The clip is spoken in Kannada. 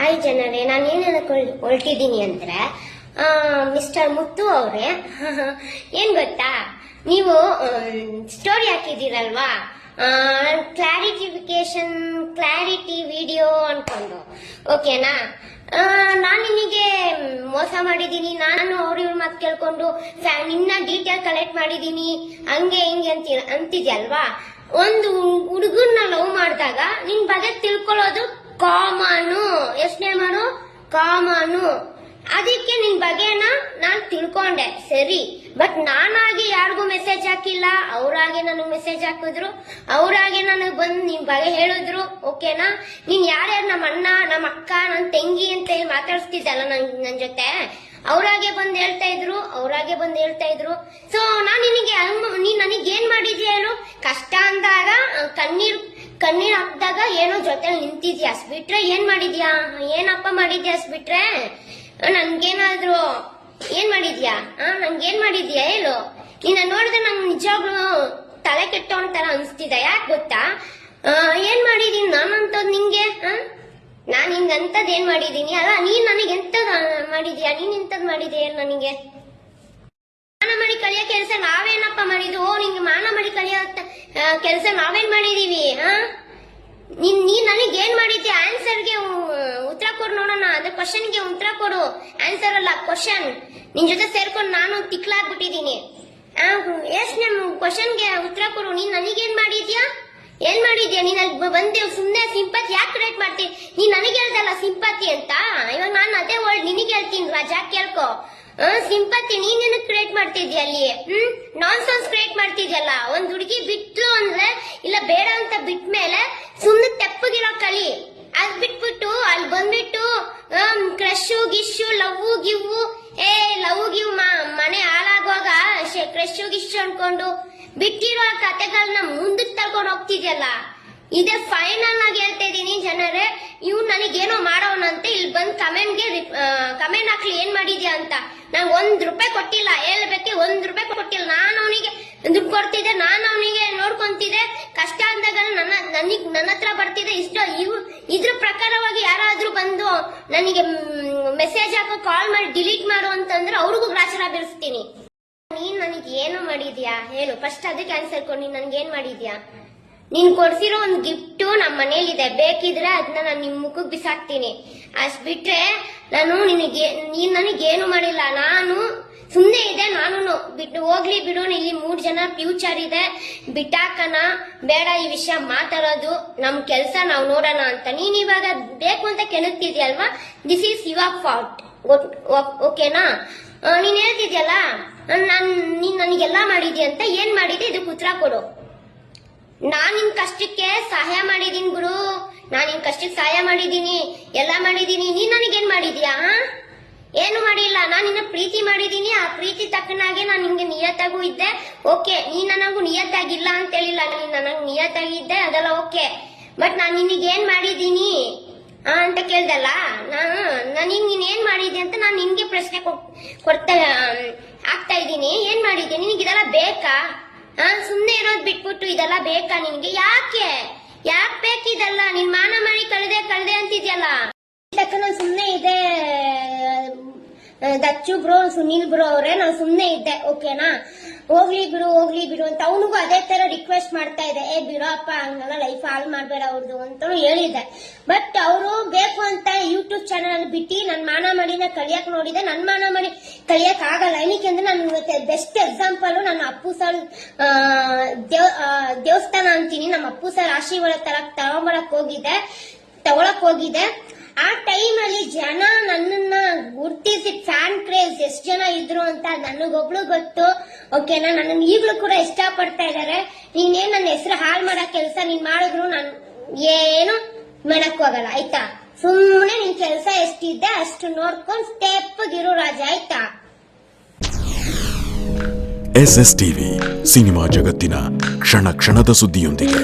ಹಾಯ್ ಜನರೇ, ನಾನು ಏನು ಹೇಳಕ್ ಹೊರಟಿದ್ದೀನಿ ಅಂದ್ರೆ ಮಿಸ್ಟರ್ ಮುತ್ತು ಅವರೇ. ಏನು ಗೊತ್ತಾ? ನೀವು ಸ್ಟೋರಿ ಹಾಕಿದ್ದೀರಲ್ವಾ? ಕ್ಲಾರಿಟಿಫಿಕೇಶನ್ ಕ್ಲಾರಿಟಿ ವಿಡಿಯೋ ಅನ್ಕೊಂಡು. ಓಕೆನಾ ನಾನು ನಿನಗೆ ಮೋಸ ಮಾಡಿದ್ದೀನಿ. ನಾನು ಅವ್ರ ಇವ್ರ ಮಾತು ಕೇಳ್ಕೊಂಡು ನಿನ್ನ ಡೀಟೇಲ್ ಕಲೆಕ್ಟ್ ಮಾಡಿದ್ದೀನಿ. ಹಂಗೆ, ಹಿಂಗೆ ಅಂತ, ಅಂತಿದ್ಯಲ್ವಾ? ಒಂದು ಹುಡುಗನ್ನ ಲವ್ ಮಾಡಿದಾಗ ನಿನ್ ಬಗ್ಗೆ ತಿಳ್ಕೊಳ್ಳೋದು ಕಾಮನು. ಎಷ್ಟನೇ ಮಾಡು? ಕಾಮನು. ಅದಕ್ಕೆ ನಿನ್ ಬಗ್ಗೆನ ನಾನ್ ತಿಳ್ಕೊಂಡೆ. ಸರಿ. ಬಟ್ ನಾನಾಗಿ ಯಾರಿಗೂ ಮೆಸೇಜ್ ಹಾಕಿಲ್ಲ. ಅವರಾಗೆ ನನಗೆ ಮೆಸೇಜ್ ಹಾಕಿದ್ರು. ಅವರಾಗೆ ನನಗೆ ಬಂದು ನಿನ್ ಬಗ್ಗೆ ಹೇಳಿದ್ರು. ಓಕೆನಾ ನೀನ್ ಯಾರ್ಯಾರು ನಮ್ಮ ಅಣ್ಣ ನಮ್ಮ ಅಕ್ಕ ನನ್ನ ತಂಗಿ ಅಂತ ಹೇಳಿ ಮಾತಾಡ್ಸ್ತಿದ್ದಲ್ಲ ನನ್ ನನ್ ಜೊತೆ? ಅವರಾಗೆ ಬಂದು ಹೇಳ್ತಾ ಇದ್ರು. ಅವ್ರಾಗೆ ಬಂದು ಹೇಳ್ತಾ ಇದ್ರು. ಸೊ ನಾನು ನಿನಗೆ ನೀನ್ ನನಗೆ ಮಾಡಿದ್ಯಾ ಹೇಳು? ಕಷ್ಟ ಅಂದಾಗ, ಕಣ್ಣೀರ್ ಕಣ್ಣೀರ್ ಹಾಕ್ದಾಗ ಏನೋ ಜೊತೆ ನಿಂತಿದ್ಯಾ? ಬಿಟ್ರೆ ಏನ್ ಮಾಡಿದ್ಯಾ? ಏನಪ್ಪ ಮಾಡಿದ್ಯಾ ಬಿಟ್ರೆ ನನ್ಗೇನಾದ್ರು ಏನ್ ಮಾಡಿದ್ಯಾ? ಆ, ನಂಗೇನ್ ಮಾಡಿದ್ಯಾ ಹೇಳು. ನಿನ್ನ ನೋಡಿದ್ರೆ ನಂಗೆ ನಿಜವಾಗ್ಲೂ ತಲೆ ಕೆಟ್ಟೋ ತರ ಅನ್ಸ್ತಿದೆ, ಯಾಕೆ ಗೊತ್ತಾ? ಏನ್ ಮಾಡಿದೀನಿ ನಾನಂತದ್ ನಿಂಗೆ? ನಾನು ನಾನ್ ಹಿಂಗ್ ಅಂತದ್ ಏನ್ ಮಾಡಿದೀನಿ? ಅಲ್ಲ, ನೀನ್ ನನಗೆ ಎಂತದ್ ಮಾಡಿದ್ಯಾ? ನೀನ್ ಎಂತದ್ ಮಾಡಿದ್ಯಾ ನನಗೆ? ಮಾನ ಮಾಡಿ ಕಲಿಯೋ ಕೆಲಸ ನಾವೇನಪ್ಪ ಮಾಡಿದ್ವು ನಿಂಗೆ ಮಾನ ಮಾಡಿ ಕಲಿಯೋ ಕೆಲಸ ನಾವೇನ್ ಮಾಡಿದೀವಿ ಹಾ ನೀನ್ ನನಗೆ ಏನ್ ಮಾಡಿದ್ಯಾ? ಆನ್ಸರ್ಗೆ ಉತ್ತರ ಕೊಡು ನೋಡೋಣ. ಅದೇ ಕ್ವಶನ್ಗೆ ಉತ್ತರ ಕೊಡು. ಆನ್ಸರ್ ಅಲ್ಲ ಕ್ವಶನ್ ನಿನ್ ಜೊತೆ ಸೇರ್ಕೊಂಡು ನಾನು ತಿಕ್ಲಾಗ್ಬಿಟ್ಟಿದೀನಿ. ಎಸ್, ನಮ್ ಕ್ವಶನ್ಗೆ ಉತ್ತರ ಕೊಡು. ನೀನ್ ನನಗೇನ್ ಮಾಡಿದ್ಯಾ? ಏನ್ ಮಾಡಿದ್ಯಾ? ನೀನ್ ಬಂದೆ, ಸುಮ್ನೆ ಸಿಂಪತಿ ಯಾಕೆ ಕ್ರಿಯೇಟ್ ಮಾಡ್ತೀನಿ ನೀನ್ ನನಗೆ ಹೇಳ್ದಲ್ಲ ಸಿಂಪತಿ ಅಂತ? ಇವಾಗ ನಾನು ಅದೇ ವರ್ಡ್ ನಿನಗೆ ಹೇಳ್ತೀನಿ ರಾಜ ಕೇಳ್ಕೊ. ಸಿಂಪತಿ, ನೀನ್ ಏನಕ್ಕೆ ಕ್ರಿಯೇಟ್ ಮಾಡ್ತಿದ್ಯಾ ಅಲ್ಲಿ? ಹ್ಮ್? ನಾನ್ ಸೆನ್ಸ್ ಕ್ರಿಯೇಟ್ ಮಾಡ್ತಿದ್ಯಲ್ಲ? ಒಂದ್ ಹುಡುಗಿ ಬಿಟ್ಲು ಅಂದ್ರೆ, ಇಲ್ಲ ಬೇಡ ಅಂತ ಬಿಟ್ಟ ಮೇಲೆ ಸುಮ್ಮನೆ ತೆಪ್ಪಗಿರೋ ಕಲಿ. ಅದ್ ಬಿಟ್ಬಿಟ್ಟು ಅಲ್ಲಿ ಬಂದ್ಬಿಟ್ಟು ಕ್ರಶ್ ಗಿಶ್ ಲವ್ ಗಿವ್ವು ಏ ಲವ್ ಗಿವ್ ಮನೆ ಹಾಳಾಗುವಾಗ ಕ್ರಶ್ ಗಿಶ್ ಅನ್ಕೊಂಡು ಬಿಟ್ಟಿರೋ ಕತೆಗಳನ್ನ ಮುಂದಕ್ಕೆ ತಗೊಂಡು ಹೋಗ್ತಿದ್ಯಲ್ಲ? ಇದೆ ಫೈನಲ್ ಆಗಿ ಹೇಳ್ತಾ ಇದೀನಿ ಜನರೇ. ಇವ್ ನನಗೇನೋ ಮಾಡೋನಂತೆ. ಇಲ್ಲಿ ಬಂದ್ ಕಮೆಂಟ್ಗೆ ಕಮೆಂಟ್ ಹಾಕ್ಲಿ ಏನ್ ಮಾಡಿದ್ಯಾ ಅಂತ. ನಂಗೆ ಒಂದ್ ರೂಪಾಯಿ ಕೊಟ್ಟಿಲ್ಲ, ಹೇಳ್ಬೇಕೆ, ಒಂದ್ ರೂಪಾಯಿ ಕೊಟ್ಟಿಲ್ಲ. ನಾನು ಅವನಿಗೆ ದುಡ್ಡು ಕೊಡ್ತಿದ್ದೆ, ನಾನು ಅವನಿಗೆ ನೋಡ್ಕೊಂತಿದ್ದೆ. ಕಷ್ಟ ಅಂದಾಗ ನನ್ನ, ನನಗ್, ನನ್ನ ಹತ್ರ ಬರ್ತಿದೆ. ಇಷ್ಟ, ಇವ್, ಇದ್ರ ಪ್ರಕಾರವಾಗಿ ಯಾರಾದ್ರೂ ಬಂದು ನನಗೆ ಮೆಸೇಜ್ ಹಾಕೋ ಕಾಲ್ ಮಾಡಿ ಡಿಲೀಟ್ ಮಾಡು ಅಂತಂದ್ರೆ ಅವ್ರಿಗೂ ಗ್ರಾಚಾರ ಬೀರಿಸ್ತೀನಿ. ನೀನ್ ನನಗೆ ಏನು ಮಾಡಿದ್ಯಾ? ಹೇಳು. ಫಸ್ಟ್ ಅದಕ್ಕೆ ಆನ್ಸರ್ ಕೊಡಿ. ನೀನ್ ನನ್ಗೆ ಏನ್ ಮಾಡಿದ್ಯಾ? ನೀನ್ ಕೊಡ್ಸಿರೋ ಒಂದ್ ಗಿಫ್ಟ್ ನಮ್ಮ ಮನೇಲಿದೆ ಬೇಕಿದ್ರೆ ಅದನ್ನ ನಾನು ನಿಮ್ ಮುಖಕ್ಕೆ ಬಿಸಾಕ್ತೀನಿ. ಅಷ್ಟ್ ಬಿಟ್ರೆ ನಾನು ನಿನಗೆ, ನೀನ್ ನನಗೇನು ಮಾಡಿಲ್ಲ. ನಾನು ಸುಮ್ನೆ ಇದೆ ನಾನು ಬಿಟ್ಟು ಹೋಗ್ಲಿ ಬಿಡು, ಇಲ್ಲಿ ಮೂರ್ ಜನ ಫ್ಯೂಚರ್ ಇದೆ. ಬಿಟ್ಟಾಕನ ಬೇಡ ಈ ವಿಷಯ ಮಾತಾಡೋದು. ನಮ್ ಕೆಲ್ಸ ನಾವು ನೋಡೋಣ ಅಂತ. ನೀನ್ ಇವಾಗ ಬೇಕು ಅಂತ ಕೆಣತಿದ್ಯಲ್ವಾ ದಿಸ್ ಈಸ್ ಯುವರ್ ಫಾಲ್ಟ್ ಓಕೆನಾ ನೀನ್ ಹೇಳ್ತಿದ್ಯಲ್ಲ? ನಾನ್, ನೀನ್ ನನಗೆಲ್ಲ ಮಾಡಿದ್ಯ ಅಂತ? ಏನ್ ಮಾಡಿದ್ದೆ ಇದಕ್ಕೆ ಉತ್ತರ ಕೊಡು. ನಾನ್ ನಿನ್ ಕಷ್ಟಕ್ಕೆ ಸಹಾಯ ಮಾಡಿದೀನಿ ಗುರು. ನಾನ್ ನಿನ್ ಕಷ್ಟಕ್ಕೆ ಸಹಾಯ ಮಾಡಿದೀನಿ, ಎಲ್ಲ ಮಾಡಿದೀನಿ. ನೀನ್ ನನಗೇನ್ ಮಾಡಿದ್ಯಾ? ಏನು ಮಾಡಿಲ್ಲ. ನಾನ್ ನಿನ್ನ ಪ್ರೀತಿ ಮಾಡಿದೀನಿ. ಆ ಪ್ರೀತಿ ತಕ್ಕನಾಗೆ ನಾನ್ ನಿನ್ಗೆ ನಿಯತ್ತಾಗೂ ಇದ್ದೆ. ಓಕೆ ನೀ ನನಗೂ ನಿಯತ್ತಾಗಿಲ್ಲ ಅಂತ ಹೇಳಿಲ್ಲ. ನೀನ್ ನನಗ್ ನಿಯತ್ತಾಗಿದ್ದೆ, ಅದೆಲ್ಲ ಓಕೆ. ಬಟ್ ನಾನ್ ನಿನಗೆ ಏನ್ ಮಾಡಿದೀನಿ ಅಂತ ಕೇಳ್ದಲ್ಲ? ನಾನು ನಾನು, ನೀನ್ ಏನ್ ಮಾಡಿದೆ ಅಂತ ನಾನ್ ನಿನ್ಗೆ ಪ್ರಶ್ನೆ ಕೊಡ್ತಾ ಆಗ್ತಾ ಇದ್ದೀನಿ. ಏನ್ ಮಾಡಿದ್ದೀನಿ ನಿನಗೆ ಇದೆಲ್ಲ ಬೇಕಾ? ಆ ಸುಮ್ಮನೆ ಇರೋದು ಬಿಟ್ಬಿಟ್ಟು ಇದೆಲ್ಲ ಬೇಕಾ ನಿನ್ಗೆ ಯಾಕೆ? ಯಾಕೆ ಬೇಕಿದೆಲ್ಲ ನಿನ್ ಮಾನ ಮಾಡಿ ಕಳ್ದೆ, ಕಳೆದೆ ಅಂತಿದ್ಯಲ್ಲ. ಸುಮ್ಮನೆ ಇದೆ ದಚ್ಚು ಬ್ರೋ, ಸುನೀಲ್ ಬ್ರೋ ಅವರೇ, ನಾನು ಸುಮ್ಮನೆ ಇದ್ದೆ, ಓಕೆನಾ? ಹೋಗ್ಲಿ ಬಿಡು ಹೋಗ್ಲಿ ಬಿಡು ಅಂತ ಅವನಿಗೂ ಅದೇ ತರ ರಿಕ್ವೆಸ್ಟ್ ಮಾಡ್ತಾ ಇದೆ ಏ ಬಿಡೋ ಅಪ್ಪ ಹಂಗಲ್ಲ ಲೈಫ್ ಹಾಳು ಮಾಡ್ಬೇಡ ಅವ್ರದ್ದು ಅಂತ ಹೇಳಿದ್ದೆ. ಬಟ್ ಅವರು ಚಾನಲ್ ಬಿಟ್ಟು ನನ್ನ ಮಾನ ಮಾಡಿನ ಕಲಿಯಕ್ ನೋಡಿದೆ ನನ್ನ ಮಾನ ಮಾಡಿ ಕಲಿಯಕ್ ಆಗಲ್ಲ. ಏನಕ್ಕೆ ಅಂದ್ರೆ ನಾನು ಬೆಸ್ಟ್ ಎಕ್ಸಾಂಪಲ್ ನನ್ನ ಅಪ್ಪು ಸರ್ ದೇವಸ್ಥಾನ ಅಂತೀನಿ. ನಮ್ಮ ಅಪ್ಪು ಸರ್ ಆಶೀರ್ವಾದ ತರಕ್, ತಗೊಂಬರಕ್ ಹೋಗಿದ್ದೆ ತಗೊಳಕ್ ಹೋಗಿದ್ದೆ ಆ ಟೈಮ್ ಅಲ್ಲಿ ಜನ ನನ್ನನ್ನ ಗುರ್ತಿಸಿ ಫ್ಯಾನ್ ಕ್ರೇಜ್ ಎಷ್ಟ್ ಜನ ಇದ್ರು ಅಂತ ನನಗೊಬ್ಳು ಗೊತ್ತು. ಓಕೆನಾ ನನ್ನ ಈಗ್ಲೂ ಕೂಡ ಇಷ್ಟ ಪಡ್ತಾ ಇದಾರೆ ನೀನೇನ್ ನನ್ನ ಹೆಸರು ಹಾಳು ಮಾಡೋ ಕೆಲಸ ನೀನ್ ಮಾಡಿದ್ರು ನಾನು ಏನು ಮಾಡಕ್ ಹೋಗಲ್ಲ ಆಯ್ತಾ? ಸುಮ್ಮನೆ ನಿನ್ ಕೆಲಸ ಎಷ್ಟಿದೆ ಅಷ್ಟು ನೋಡ್ಕೊಂಡು ಸ್ಟೆಪ್ ಇರು ರಾಜ, ಆಯ್ತಾ? ಎಸ್ ಎಸ್ ಟಿವಿ, ಸಿನಿಮಾ ಜಗತ್ತಿನ ಕ್ಷಣ ಕ್ಷಣದ ಸುದ್ದಿಯೊಂದಿಗೆ.